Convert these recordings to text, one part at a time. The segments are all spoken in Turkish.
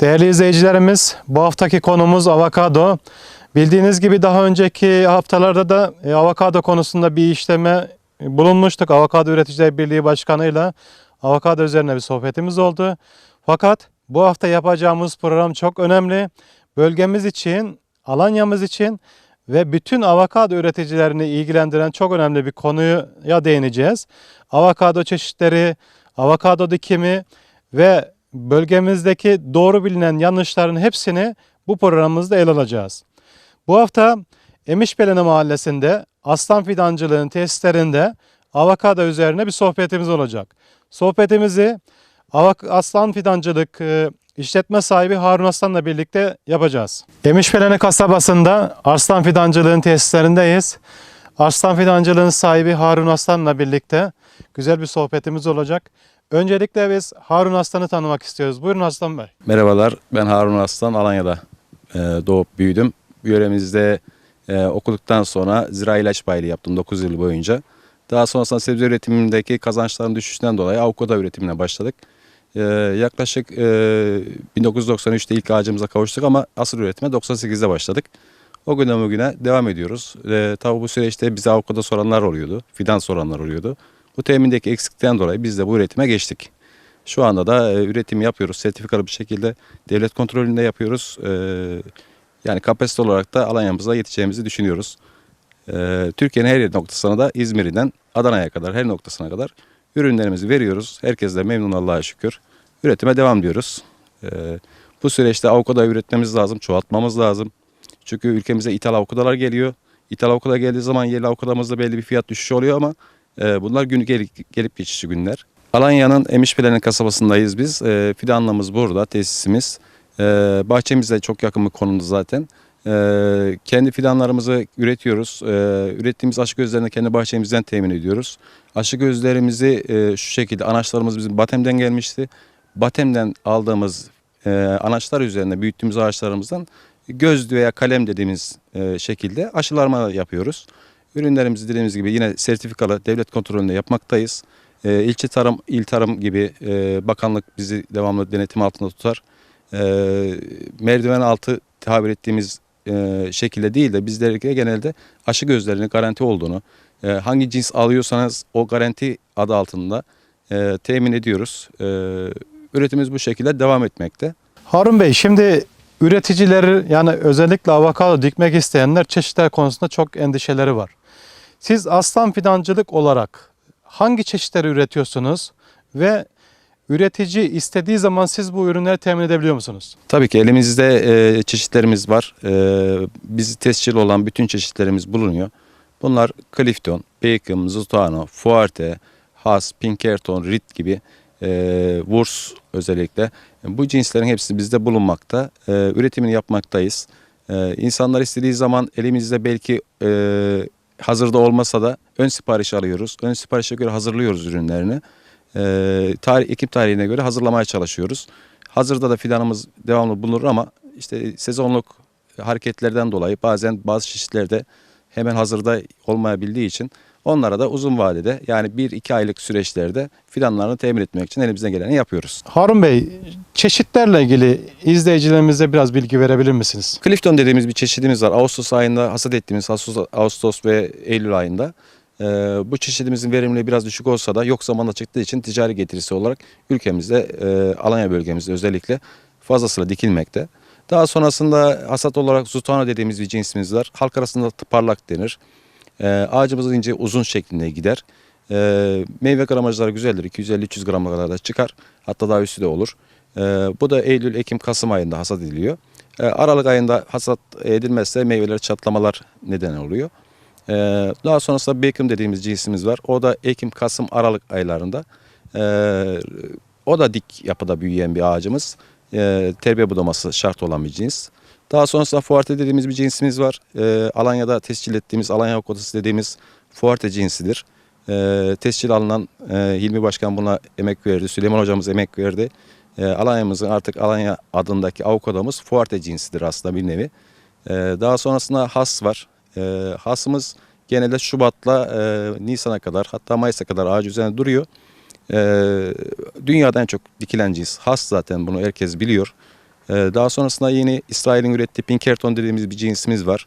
Değerli izleyicilerimiz, bu haftaki konumuz avokado. Bildiğiniz gibi daha önceki haftalarda da e, avokado konusunda bir işleme bulunmuştuk. Avokado Üreticiler Birliği Başkanı'yla avokado üzerine bir sohbetimiz oldu. Fakat bu hafta yapacağımız program çok önemli. Bölgemiz için, Alanya'mız için ve bütün avokado üreticilerini ilgilendiren çok önemli bir konuya değineceğiz. Avokado çeşitleri, avokado dikimi ve bölgemizdeki doğru bilinen yanlışların hepsini bu programımızda ele alacağız. Bu hafta Emişbelene Mahallesi'nde Aslan Fidancılığın tesislerinde avokado üzerine bir sohbetimiz olacak. Sohbetimizi Aslan Fidancılık e, işletme sahibi Harun Aslan'la birlikte yapacağız. Emişbelene kasabasında Arslan Fidancılığın tesislerindeyiz. Arslan Fidancılığın sahibi Harun Aslan'la birlikte güzel bir sohbetimiz olacak. Öncelikle biz Harun Aslan'ı tanımak istiyoruz. Buyurun Aslan Bey. Merhabalar, ben Harun Aslan, Alanya'da e, doğup büyüdüm. Yöremizde e, okuduktan sonra zira ilaç bayiliği yaptım 9 yıl boyunca. Daha sonrasında sebze üretimindeki kazançların düşüşünden dolayı avokado üretimine başladık. E, yaklaşık e, 1993'te ilk ağacımıza kavuştuk ama asıl üretime 98'de başladık. O günden bugüne devam ediyoruz. E, tabii bu süreçte bize avokado soranlar oluyordu, fidan soranlar oluyordu. Bu temindeki eksiklikten dolayı biz de bu üretime geçtik. Şu anda da e, üretim yapıyoruz. Sertifikalı bir şekilde devlet kontrolünde yapıyoruz. E, yani kapasite olarak da Alanya'mıza yeteceğimizi düşünüyoruz. E, Türkiye'nin her noktasına da İzmir'den Adana'ya kadar her noktasına kadar ürünlerimizi veriyoruz. Herkes de memnun Allah'a şükür. Üretime devam diyoruz. E, bu süreçte avokado üretmemiz lazım, çoğaltmamız lazım. Çünkü ülkemize ithal avokadolar geliyor. İthal avokado geldiği zaman yerli avokadomuzda belli bir fiyat düşüşü oluyor ama e, bunlar gün gelip, gelip geçici günler. Alanya'nın Emişbelen kasabasındayız biz. E, fidanlığımız burada, tesisimiz. E, bahçemiz de çok yakın bir konumda zaten. E, kendi fidanlarımızı üretiyoruz. E, ürettiğimiz aşı gözlerini kendi bahçemizden temin ediyoruz. Aşı gözlerimizi e, şu şekilde, anaçlarımız bizim Batem'den gelmişti. Batem'den aldığımız e, anaçlar üzerine büyüttüğümüz ağaçlarımızdan göz veya kalem dediğimiz e, şekilde aşılarma yapıyoruz. Ürünlerimizi dediğimiz gibi yine sertifikalı devlet kontrolünde yapmaktayız. E, ilçe tarım, il tarım gibi e, bakanlık bizi devamlı denetim altında tutar. E, merdiven altı tabir ettiğimiz e, şekilde değil de bizlere genelde aşı gözlerinin garanti olduğunu, e, hangi cins alıyorsanız o garanti adı altında e, temin ediyoruz. E, üretimimiz bu şekilde devam etmekte. Harun Bey şimdi üreticileri yani özellikle avokado dikmek isteyenler çeşitler konusunda çok endişeleri var. Siz aslan fidancılık olarak hangi çeşitleri üretiyorsunuz ve üretici istediği zaman siz bu ürünleri temin edebiliyor musunuz? Tabii ki elimizde e, çeşitlerimiz var. E, bizi tescil olan bütün çeşitlerimiz bulunuyor. Bunlar Clifton, Bacon, Zutano, Fuerte, Haas, Pinkerton, Rit gibi e, Wurz özellikle. Bu cinslerin hepsi bizde bulunmakta. E, üretimini yapmaktayız. E, insanlar istediği zaman elimizde belki e, hazırda olmasa da ön sipariş alıyoruz. Ön siparişe göre hazırlıyoruz ürünlerini. E, tarih, ekip tarihine göre hazırlamaya çalışıyoruz. Hazırda da fidanımız devamlı bulunur ama işte sezonluk hareketlerden dolayı bazen bazı çeşitlerde hemen hazırda olmayabildiği için onlara da uzun vadede yani 1-2 aylık süreçlerde fidanlarını temin etmek için elimizden geleni yapıyoruz. Harun Bey çeşitlerle ilgili izleyicilerimize biraz bilgi verebilir misiniz? Clifton dediğimiz bir çeşidimiz var. Ağustos ayında hasat ettiğimiz Ağustos, Ağustos ve Eylül ayında. Ee, bu çeşidimizin verimliliği biraz düşük olsa da yok zamanda çıktığı için ticari getirisi olarak ülkemizde e, Alanya bölgemizde özellikle fazlasıyla dikilmekte. Daha sonrasında hasat olarak Zutano dediğimiz bir cinsimiz var. Halk arasında parlak denir. Ee, ağacımız ince uzun şeklinde gider. Ee, meyve gramajları güzeldir. 250-300 grama kadar da çıkar. Hatta daha üstü de olur. Ee, bu da Eylül, Ekim, Kasım ayında hasat ediliyor. Ee, Aralık ayında hasat edilmezse meyveler çatlamalar neden oluyor. Ee, daha sonrasında Beckham dediğimiz cinsimiz var. O da Ekim, Kasım, Aralık aylarında. Ee, o da dik yapıda büyüyen bir ağacımız. Ee, terbiye budaması şart olan bir cins. Daha sonrasında Fuerte dediğimiz bir cinsimiz var. Ee, Alanya'da tescil ettiğimiz Alanya Avokatosu dediğimiz Fuerte cinsidir. Ee, tescil alınan e, Hilmi Başkan buna emek verdi. Süleyman Hocamız emek verdi. Ee, Alanya'mızın artık Alanya adındaki avokadomuz Fuerte cinsidir aslında bir nevi. Ee, daha sonrasında Has var. Ee, Has'ımız genelde Şubat'la e, Nisan'a kadar hatta Mayıs'a kadar ağaç üzerinde duruyor. Ee, dünyada çok dikilen cins Has zaten bunu herkes biliyor. Ee, daha sonrasında yeni İsrail'in ürettiği Pinkerton dediğimiz bir cinsimiz var.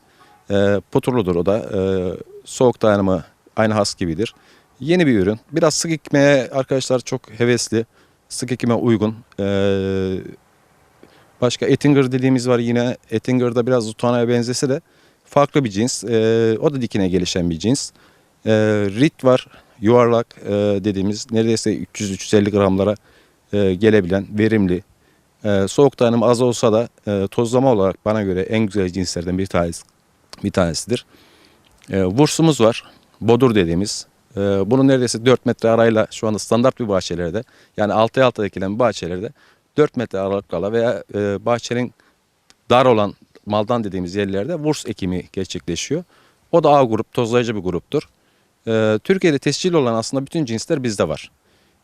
Ee, puturludur o da. Ee, soğuk dayanımı aynı has gibidir. Yeni bir ürün. Biraz sık ekmeğe arkadaşlar çok hevesli. Sık ekmeğe uygun. Başka Ettinger dediğimiz var yine. Ettinger'da biraz Zutana'ya benzese de farklı bir cins. O da dikine gelişen bir cins. Rit var. Yuvarlak e, dediğimiz neredeyse 300-350 gramlara e, gelebilen verimli. E, soğuk dayanımı az olsa da e, tozlama olarak bana göre en güzel cinslerden bir tanesi bir tanesidir. E, vursumuz var. Bodur dediğimiz. E, bunun neredeyse 4 metre arayla şu anda standart bir bahçelerde yani 6'ya 6 ekilen bahçelerde 4 metre aralıklarla veya e, bahçenin dar olan maldan dediğimiz yerlerde vurs ekimi gerçekleşiyor. O da A grup, tozlayıcı bir gruptur. E, Türkiye'de tescil olan aslında bütün cinsler bizde var.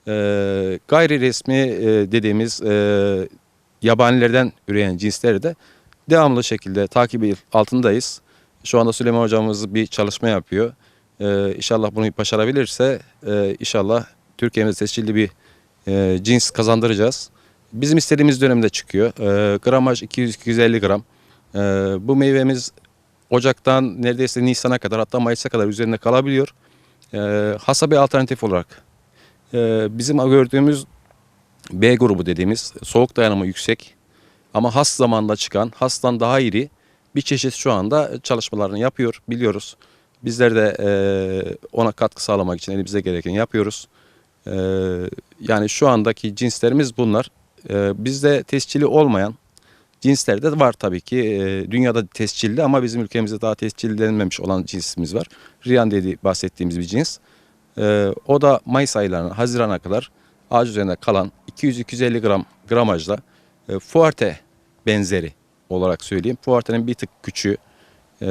E, gayri resmi e, dediğimiz e, yabanilerden üreyen cinsleri de devamlı şekilde takibi altındayız. Şu anda Süleyman hocamız bir çalışma yapıyor. Ee, inşallah bunu başarabilirse e, inşallah Türkiye'mize tescilli bir e, cins kazandıracağız. Bizim istediğimiz dönemde çıkıyor. E, gramaj 200-250 gram. E, bu meyvemiz Ocak'tan neredeyse Nisan'a kadar hatta Mayıs'a kadar üzerinde kalabiliyor. E, hasa bir alternatif olarak. E, bizim gördüğümüz B grubu dediğimiz soğuk dayanımı yüksek ama has zamanda çıkan hastan daha iri bir çeşit şu anda çalışmalarını yapıyor biliyoruz. Bizler de e, ona katkı sağlamak için elimize gereken yapıyoruz. E, yani şu andaki cinslerimiz bunlar. E, bizde tescili olmayan cinsler de var tabii ki. E, dünyada tescilli ama bizim ülkemizde daha tescillenmemiş olan cinsimiz var. Riyan dediği bahsettiğimiz bir cins. E, o da Mayıs aylarına, Haziran'a kadar ağaç üzerinde kalan 200-250 gram gramajla e, Fuerte benzeri olarak söyleyeyim. Fuarte'nin bir tık küçüğü. E,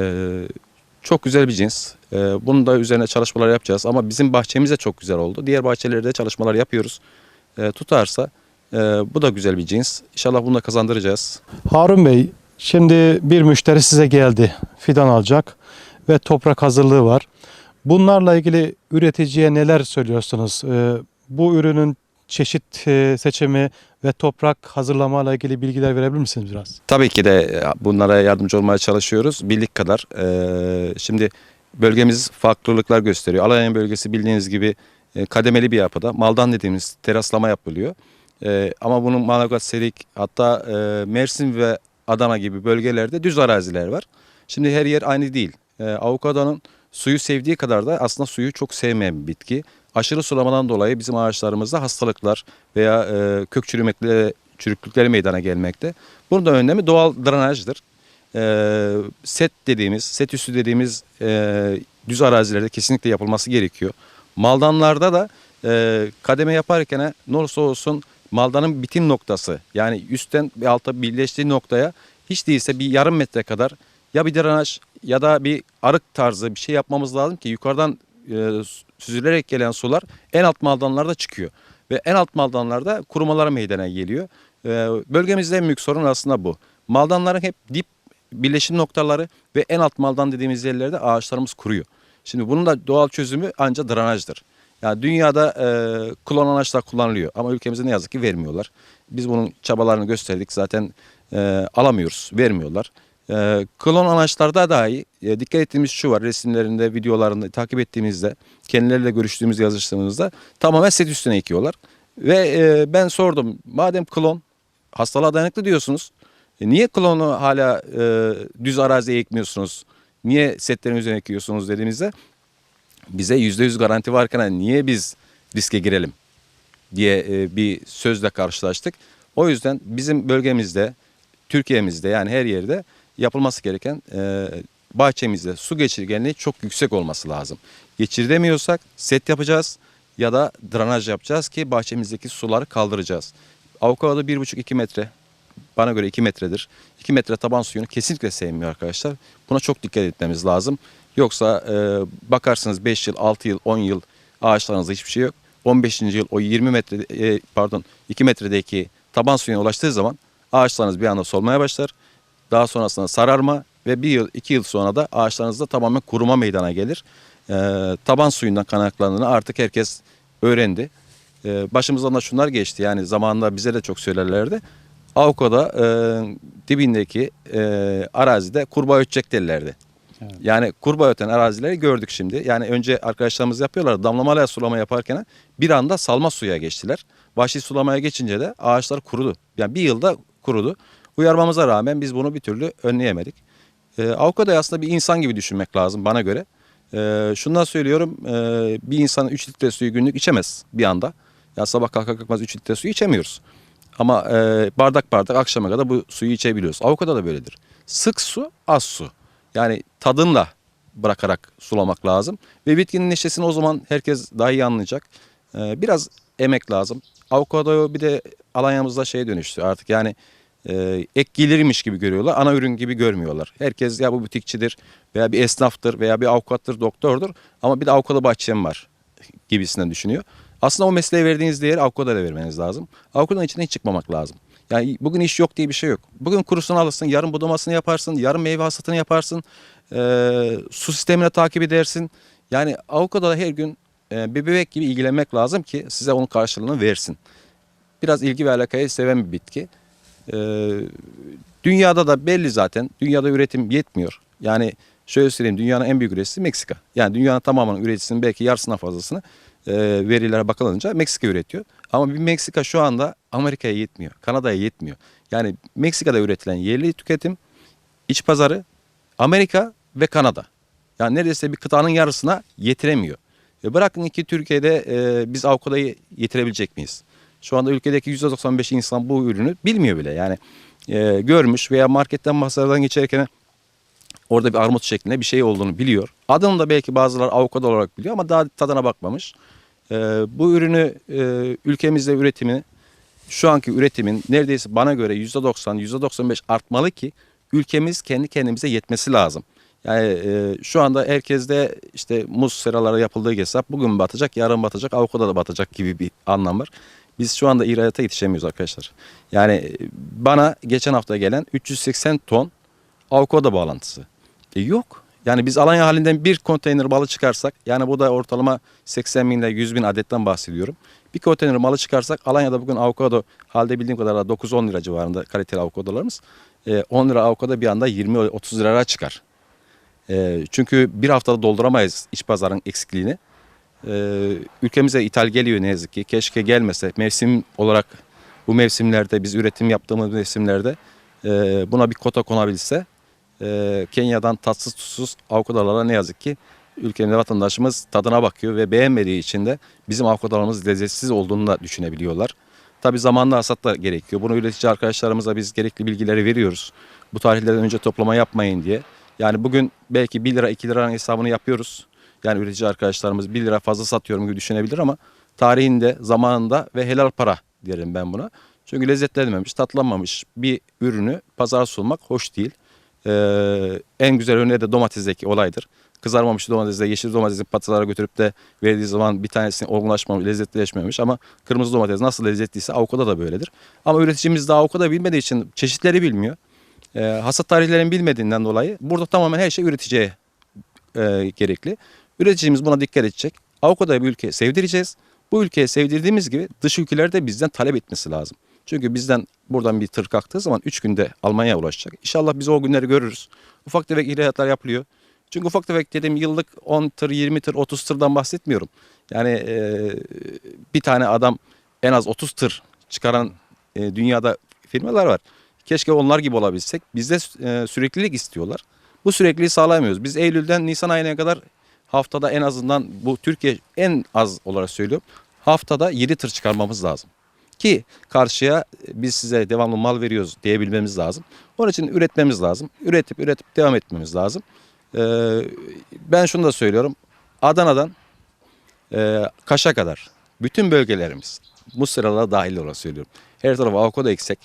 çok güzel bir cins. E, bunun da üzerine çalışmalar yapacağız. Ama bizim bahçemiz de çok güzel oldu. Diğer bahçelerde çalışmalar yapıyoruz. E, tutarsa e, bu da güzel bir cins. İnşallah bunu da kazandıracağız. Harun Bey, şimdi bir müşteri size geldi. Fidan alacak ve toprak hazırlığı var. Bunlarla ilgili üreticiye neler söylüyorsunuz? Ee, bu ürünün çeşit e, seçimi ve toprak hazırlama ile ilgili bilgiler verebilir misiniz biraz? Tabii ki de e, bunlara yardımcı olmaya çalışıyoruz. Bildik kadar. E, şimdi bölgemiz farklılıklar gösteriyor. Alanya bölgesi bildiğiniz gibi kademeli bir yapıda. Maldan dediğimiz teraslama yapılıyor. Ama bunun Manavgat, Serik hatta Mersin ve Adana gibi bölgelerde düz araziler var. Şimdi her yer aynı değil. Avokadonun suyu sevdiği kadar da aslında suyu çok sevmeyen bir bitki. Aşırı sulamadan dolayı bizim ağaçlarımızda hastalıklar veya e, kök çürümekleri, çürüklükleri meydana gelmekte. Bunun da önlemi doğal drenajdır. E, set dediğimiz, set üstü dediğimiz e, düz arazilerde kesinlikle yapılması gerekiyor. Maldanlarda da e, kademe yaparken ne olursa olsun maldanın bitim noktası yani üstten ve alta birleştiği noktaya hiç değilse bir yarım metre kadar ya bir drenaj ya da bir arık tarzı bir şey yapmamız lazım ki yukarıdan e, süzülerek gelen sular en alt maldanlarda çıkıyor. Ve en alt maldanlarda kurumalara meydana geliyor. E, bölgemizde en büyük sorun aslında bu. Maldanların hep dip birleşim noktaları ve en alt maldan dediğimiz yerlerde ağaçlarımız kuruyor. Şimdi bunun da doğal çözümü ancak drenajdır. Yani dünyada e, klon anaçlar kullanılıyor ama ülkemizde ne yazık ki vermiyorlar. Biz bunun çabalarını gösterdik zaten e, alamıyoruz, vermiyorlar. E, klon anaçlarda dahi e, dikkat ettiğimiz şu var resimlerinde, videolarında takip ettiğimizde, kendileriyle görüştüğümüz yazıştığımızda tamamen set üstüne ekiyorlar. Ve e, ben sordum madem klon hastalığa dayanıklı diyorsunuz e, niye klonu hala düz araziye ekmiyorsunuz? Niye setlerin üzerine ekiyorsunuz dediğimizde bize %100 garanti varken hani niye biz riske girelim diye bir sözle karşılaştık. O yüzden bizim bölgemizde, Türkiye'mizde yani her yerde yapılması gereken e, bahçemizde su geçirgenliği çok yüksek olması lazım. Geçiremiyorsak set yapacağız ya da drenaj yapacağız ki bahçemizdeki suları kaldıracağız. Avokado 1,5-2 metre bana göre 2 metredir. 2 metre taban suyunu kesinlikle sevmiyor arkadaşlar. Buna çok dikkat etmemiz lazım. Yoksa e, bakarsınız 5 yıl, 6 yıl, 10 yıl ağaçlarınızda hiçbir şey yok. 15. yıl o 20 metre e, pardon 2 metredeki taban suyuna ulaştığı zaman ağaçlarınız bir anda solmaya başlar. Daha sonrasında sararma ve bir yıl, iki yıl sonra da ağaçlarınızda tamamen kuruma meydana gelir. E, taban suyundan kaynaklandığını artık herkes öğrendi. E, başımızdan da şunlar geçti yani zamanında bize de çok söylerlerdi. Avuka'da e, dibindeki e, arazide kurbağa ötecek derlerdi. Yani kurbağa öten arazileri gördük şimdi. Yani önce arkadaşlarımız yapıyorlar damlamalı sulama yaparken bir anda salma suya geçtiler. Vahşi sulamaya geçince de ağaçlar kurudu. Yani bir yılda kurudu. Uyarmamıza rağmen biz bunu bir türlü önleyemedik. E, Avuka'da aslında bir insan gibi düşünmek lazım bana göre. E, şundan söylüyorum e, bir insan 3 litre suyu günlük içemez bir anda. Ya sabah kalkar kalkmaz 3 litre suyu içemiyoruz. Ama e, bardak bardak akşama kadar bu suyu içebiliyoruz. Avokado da böyledir. Sık su, az su. Yani tadınla bırakarak sulamak lazım. Ve bitkinin neşesini o zaman herkes daha iyi anlayacak. E, biraz emek lazım. Avokado bir de Alanya'mızda şeye dönüştü artık yani e, ek gelirmiş gibi görüyorlar. Ana ürün gibi görmüyorlar. Herkes ya bu butikçidir veya bir esnaftır veya bir avukattır, doktordur. Ama bir de avokado bahçem var gibisinden düşünüyor. Aslında o mesleğe verdiğiniz değeri avokadoya da vermeniz lazım. Avokadonun içinden hiç çıkmamak lazım. Yani bugün iş yok diye bir şey yok. Bugün kurusunu alırsın, yarın budamasını yaparsın, yarın meyve hasatını yaparsın, eee, su sistemine takip edersin. Yani avokadoda her gün eee, bir bebek gibi ilgilenmek lazım ki size onun karşılığını versin. Biraz ilgi ve alakayı seven bir bitki. Eee, dünyada da belli zaten. Dünyada üretim yetmiyor. Yani şöyle söyleyeyim dünyanın en büyük üreticisi Meksika. Yani dünyanın tamamının üreticisinin belki yarısına fazlasını e, verilere bakılınca Meksika üretiyor. Ama bir Meksika şu anda Amerika'ya yetmiyor. Kanada'ya yetmiyor. Yani Meksika'da üretilen yerli tüketim iç pazarı Amerika ve Kanada. Yani neredeyse bir kıtanın yarısına yetiremiyor. E bırakın ki Türkiye'de e, biz avokadoyu yetirebilecek miyiz? Şu anda ülkedeki %95 insan bu ürünü bilmiyor bile. Yani e, görmüş veya marketten masadan geçerken orada bir armut şeklinde bir şey olduğunu biliyor. Adını da belki bazıları avokado olarak biliyor ama daha tadına bakmamış. E, bu ürünü e, ülkemizde üretimi şu anki üretimin neredeyse bana göre %90, %95 artmalı ki ülkemiz kendi kendimize yetmesi lazım. Yani e, şu anda herkeste işte muz seraları yapıldığı hesap bugün batacak, yarın batacak, avokado da batacak gibi bir anlam var. Biz şu anda ihracata yetişemiyoruz arkadaşlar. Yani e, bana geçen hafta gelen 380 ton avokado bağlantısı. E yok. Yani biz Alanya halinden bir konteyner balı çıkarsak yani bu da ortalama 80 bin ile 100 bin adetten bahsediyorum. Bir konteyner malı çıkarsak Alanya'da bugün avokado halde bildiğim kadarıyla 9-10 lira civarında kaliteli avokadolarımız. E, 10 lira avokado bir anda 20-30 liraya çıkar. E, çünkü bir haftada dolduramayız iç pazarın eksikliğini. E, ülkemize ithal geliyor ne yazık ki. Keşke gelmese. Mevsim olarak bu mevsimlerde biz üretim yaptığımız mevsimlerde e, buna bir kota konabilse e, Kenya'dan tatsız tuzsuz avokadolara ne yazık ki ülkemizde vatandaşımız tadına bakıyor ve beğenmediği için de bizim avokadolarımız lezzetsiz olduğunu da düşünebiliyorlar. Tabi zamanla hasat da gerekiyor. Bunu üretici arkadaşlarımıza biz gerekli bilgileri veriyoruz. Bu tarihlerden önce toplama yapmayın diye. Yani bugün belki 1 lira 2 liranın hesabını yapıyoruz. Yani üretici arkadaşlarımız 1 lira fazla satıyorum gibi düşünebilir ama tarihinde, zamanında ve helal para derim ben buna. Çünkü lezzetlenmemiş, tatlanmamış bir ürünü pazara sunmak hoş değil. Ee, en güzel örneği de domatesteki olaydır. Kızarmamış domatesle yeşil domatesi patalara götürüp de verdiği zaman bir tanesini olgunlaşmamış, lezzetleşmemiş ama kırmızı domates nasıl lezzetliyse avokado da böyledir. Ama üreticimiz daha avokado bilmediği için çeşitleri bilmiyor. Ee, hasat tarihlerini bilmediğinden dolayı burada tamamen her şey üreticiye e, gerekli. Üreticimiz buna dikkat edecek. Avokadoyu bir ülkeye sevdireceğiz. Bu ülkeye sevdirdiğimiz gibi dış ülkelerde bizden talep etmesi lazım. Çünkü bizden buradan bir tır kalktığı zaman 3 günde Almanya'ya ulaşacak. İnşallah biz o günleri görürüz. Ufak tefek ihracatlar yapılıyor. Çünkü ufak tefek dediğim yıllık 10 tır, 20 tır, 30 tırdan bahsetmiyorum. Yani e, bir tane adam en az 30 tır çıkaran e, dünyada firmalar var. Keşke onlar gibi olabilsek. Bizde e, süreklilik istiyorlar. Bu sürekliliği sağlayamıyoruz. Biz Eylül'den Nisan ayına kadar haftada en azından bu Türkiye en az olarak söylüyorum. Haftada 7 tır çıkarmamız lazım. Ki karşıya biz size devamlı mal veriyoruz diyebilmemiz lazım. Onun için üretmemiz lazım. Üretip üretip devam etmemiz lazım. Ee, ben şunu da söylüyorum. Adana'dan e, Kaş'a kadar bütün bölgelerimiz bu sıralara dahil olarak söylüyorum. Her tarafa avokado eksek.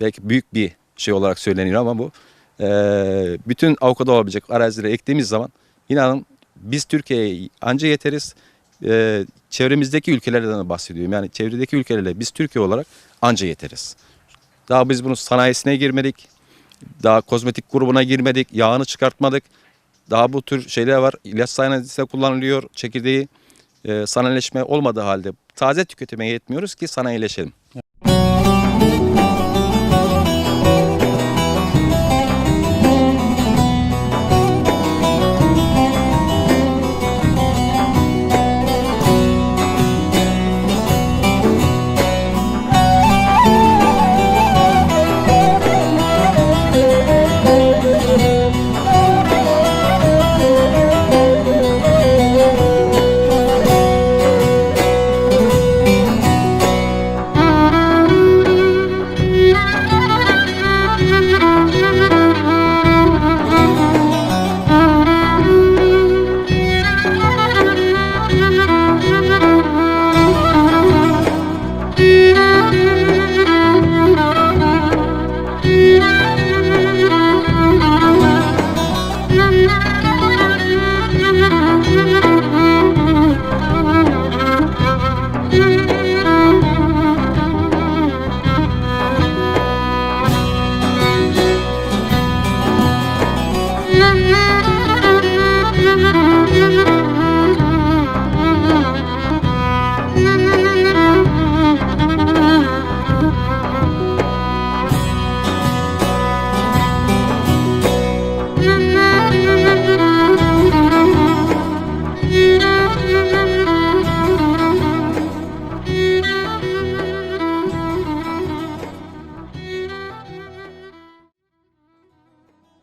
Belki büyük bir şey olarak söyleniyor ama bu e, bütün avokado olabilecek arazilere ektiğimiz zaman inanın biz Türkiye'ye anca yeteriz. E, çevremizdeki ülkelerden de bahsediyorum. Yani çevredeki ülkelerle biz Türkiye olarak anca yeteriz. Daha biz bunun sanayisine girmedik. Daha kozmetik grubuna girmedik. Yağını çıkartmadık. Daha bu tür şeyler var. İlaç sanayisinde kullanılıyor çekirdeği. E, sanayileşme olmadığı halde taze tüketime yetmiyoruz ki sanayileşelim.